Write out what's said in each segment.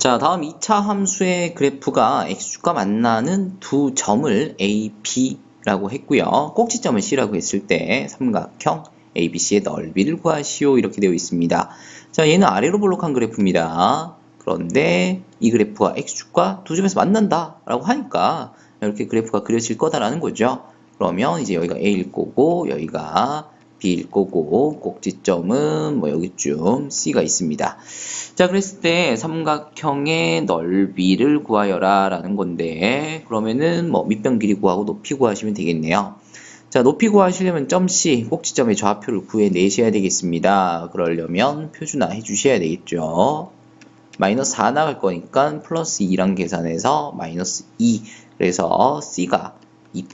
자, 다음 2차 함수의 그래프가 x축과 만나는 두 점을 A, B라고 했고요. 꼭지점을 C라고 했을 때 삼각형 ABC의 넓이를 구하시오 이렇게 되어 있습니다. 자, 얘는 아래로 볼록한 그래프입니다. 그런데 이 그래프가 x축과 두 점에서 만난다 라고 하니까 이렇게 그래프가 그려질 거다라는 거죠. 그러면 이제 여기가 A일 거고 여기가 B일 거고 꼭지점은 뭐 여기쯤 C가 있습니다. 자 그랬을 때 삼각형의 넓이를 구하여라 라는 건데 그러면은 뭐 밑변 길이 구하고 높이 구하시면 되겠네요. 자 높이 구하시려면 점 C 꼭지점의 좌표를 구해내셔야 되겠습니다. 그러려면 표준화 해주셔야 되겠죠. 마이너스 4 나갈 거니까 플러스 2랑 계산해서 마이너스 2 그래서 C가 2,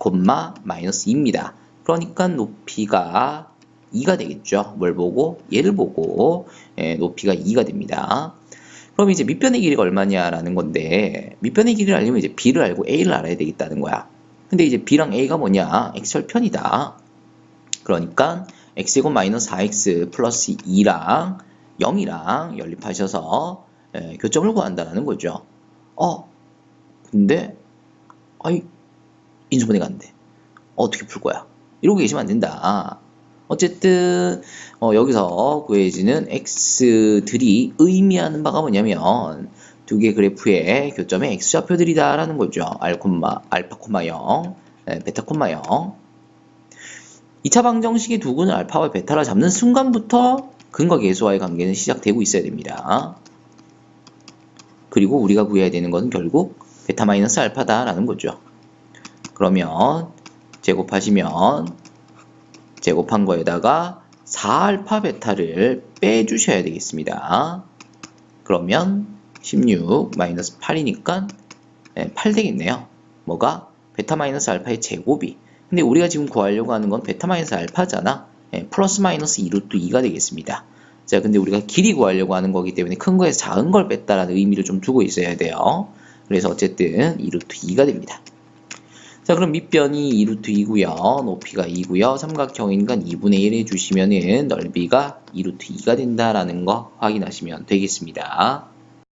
마이너스 2입니다. 그러니까 높이가 2가 되겠죠. 뭘 보고? 얘를 보고 예, 높이가 2가 됩니다. 그럼 이제 밑변의 길이가 얼마냐라는 건데 밑변의 길이를 알려면 이제 b를 알고 a를 알아야 되겠다는 거야. 근데 이제 b랑 a가 뭐냐? x절편이다. 그러니까 x제곱 마이너스 4x 플러스 2랑 0이랑 연립하셔서 예, 교점을 구한다는 거죠. 어, 근데 아이 인수분해가 안 돼. 어떻게 풀 거야? 이러고 계시면 안 된다. 어쨌든 어, 여기서 구해지는 x들이 의미하는 바가 뭐냐면 두 개 그래프의 교점의 x좌표들이다 라는 거죠. 알 콤마, 알파 콤마 0, 네, 베타 콤마 0. 2차 방정식의 두 근을 알파와 베타라 잡는 순간부터 근과 계수와의 관계는 시작되고 있어야 됩니다. 그리고 우리가 구해야 되는 것은 결국 베타 마이너스 알파다 라는 거죠. 그러면 제곱하시면 제곱한 거에다가 4알파 베타를 빼주셔야 되겠습니다. 그러면 16 마이너스 8이니까 8 되겠네요. 뭐가? 베타 마이너스 알파의 제곱이. 근데 우리가 지금 구하려고 하는 건 베타 마이너스 알파잖아. 예, 플러스 마이너스 2루트 2가 되겠습니다. 자, 근데 우리가 길이 구하려고 하는 거기 때문에 큰 거에서 작은 걸 뺐다라는 의미를 좀 두고 있어야 돼요. 그래서 어쨌든 2루트 2가 됩니다. 자, 그럼 밑변이 2루트 2고요. 높이가 2고요. 삼각형이니까 2분의 1 해주시면은 넓이가 2루트 2가 된다라는 거 확인하시면 되겠습니다.